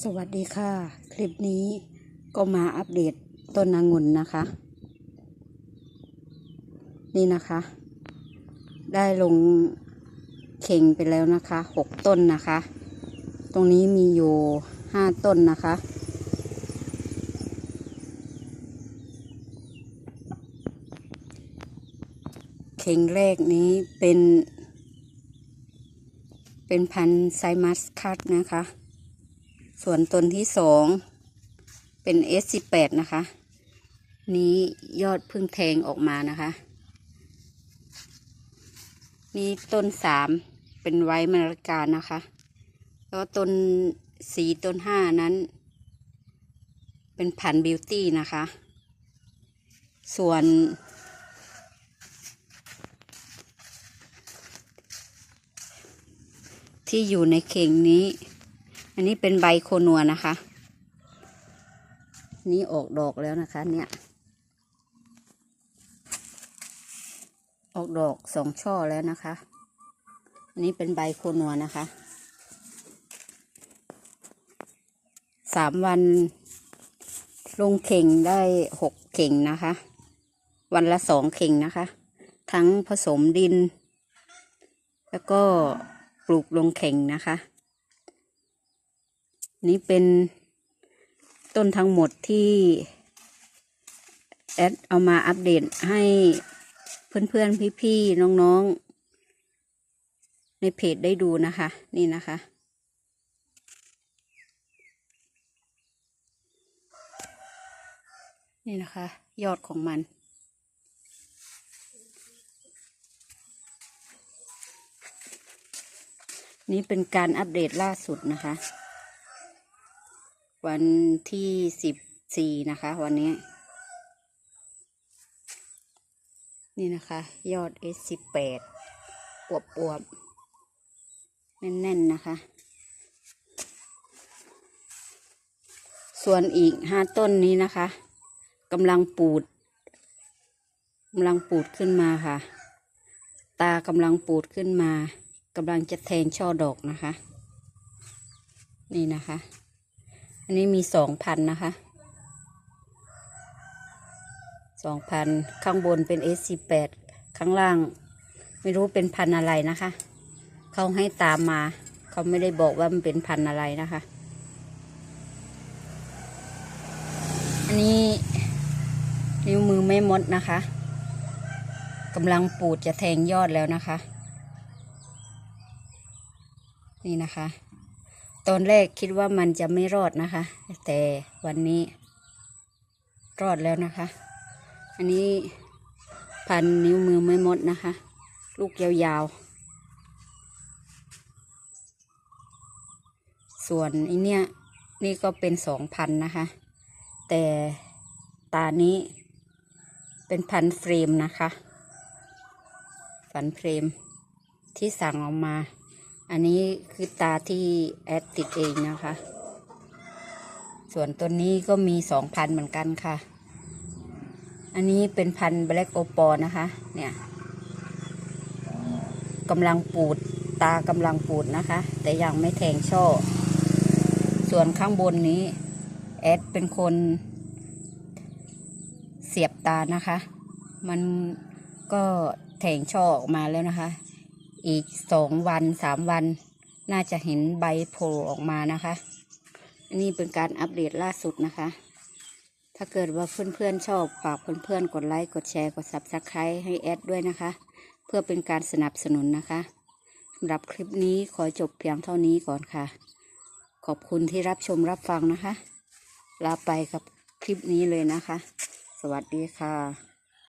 สวัสดีค่ะ คลิปนี้ก็มาอัปเดตต้นนางุ่นนะคะ นี่นะคะ ได้ลงเข่งไปแล้วนะคะหกต้นนะคะ ตรงนี้มีอยู่ห้าต้นนะคะ เข่งแรกนี้เป็น เป็นพันไซมัสคัตนะคะ ส่วนต้นที่สองเป็น S18 นะคะ นี้ยอดพึ่งแทงออกมานะคะ นี่ต้นสามเป็นไว้มรกานะคะ แล้วต้นสีต้นห้านั้น เป็นพันบิวตี้นะคะ ส่วน ที่อยู่ในเข่งนี้ อันนี้เป็นใบโคนัวนะคะ นี่ออกดอกแล้วนะคะ เนี่ย ออกดอกสองช่อแล้วนะคะ อันนี้เป็นใบโคนัวนะคะ สามวันลงเข่งได้หกเข่งนะคะ วันละสองเข่งนะคะ ทั้งผสมดิน แล้วก็ปลูกลงเข่งนะคะ นี่เป็นต้นทั้งหมดที่แอดเอามาอัปเดตให้เพื่อนๆ พี่ๆ น้องๆ ในเพจได้ดูนะคะ นี่นะคะ นี่นะคะ ยอดของมัน นี่เป็นการอัปเดตล่าสุดนะคะ วันที่สิบสี่นะคะ วันนี้ นี่นะคะ ยอด S สิบแปดอวบอวบๆแน่นๆนะคะ ส่วนอีกห้าต้นนี้นะคะกำลังปูดกำลังปูดขึ้นมาค่ะ ตากำลังปูดขึ้นมากำลังจะแทงช่อดอกนะคะ นี่นะคะ อันนี้มีสองพันนะคะสองพันข้างบนเป็น S สิบแปดข้างล่างไม่รู้เป็นพันอะไรนะคะ เขาให้ตามมา เขาไม่ได้บอกว่ามันเป็นพันอะไรนะคะ อันนี้นิ้วมือไม่มดนะคะกำลังปูดจะแทงยอดแล้วนะคะ นี่นะคะ ตอนแรกคิดว่ามันจะไม่รอดนะคะ แต่วันนี้รอดแล้วนะคะ อันนี้พันนิ้วมือไม่มดนะคะ ลูกยาวๆ ส่วนอันเนี้ยนี่ก็เป็นสองพันนะคะ แต่ตานี้เป็นพันเฟรมนะคะ พันเฟรมที่สั่งออกมา อันนี้คือตาที่แอดติดเองนะคะ ส่วนตัวนี้ก็มีสองพันเหมือนกันค่ะ อันนี้เป็นพันแบล็กโอปอนะคะ เนี่ยกำลังปูดตากำลังปูดนะคะ แต่ยังไม่แทงช่อ ส่วนข้างบนนี้แอดเป็นคนเสียบตานะคะ มันก็แทงช่อออกมาแล้วนะคะ อีกสองวันสามวัน น่าจะเห็นใบโผล่ออกมานะคะนนี้เป็นการอัปเดตล่าสุดนะคะ ถ้าเกิดว่าเพื่อนๆชอบฝากเพื่อนๆกดไลค์กดแชร์กด subscribe ให้แอดด้วยนะคะ เพื่อเป็นการสนับสนุนนะคะสำหรับคลิปนี้ขอจบเพียงเท่านี้ก่อนค่ะ ขอบคุณที่รับชมรับฟังนะคะ ลาไปกับคลิปนี้เลยนะคะ สวัสดีค่ะ